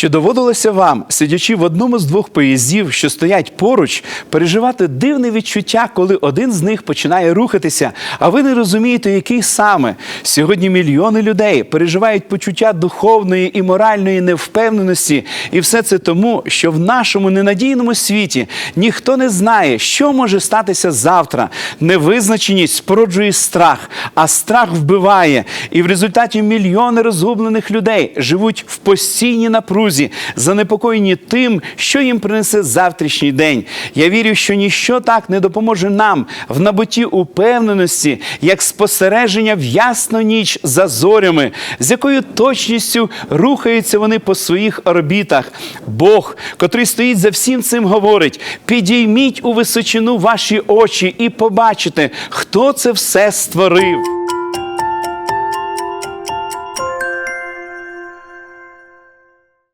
Чи доводилося вам, сидячи в одному з двох поїздів, що стоять поруч, переживати дивне відчуття, коли один з них починає рухатися, а ви не розумієте, який саме? Сьогодні мільйони людей переживають почуття духовної і моральної невпевненості, і все це тому, що в нашому ненадійному світі ніхто не знає, що може статися завтра. Невизначеність спороджує страх, а страх вбиває. І в результаті мільйони розгублених людей живуть в постійній напрузі, занепокоєні тим, що їм принесе завтрашній день. Я вірю, що ніщо так не допоможе нам в набутті упевненості, як спостереження в ясну ніч за зорями, з якою точністю рухаються вони по своїх орбітах. Бог, котрий стоїть за всім цим, говорить: підійміть у височину ваші очі і побачите, хто це все створив.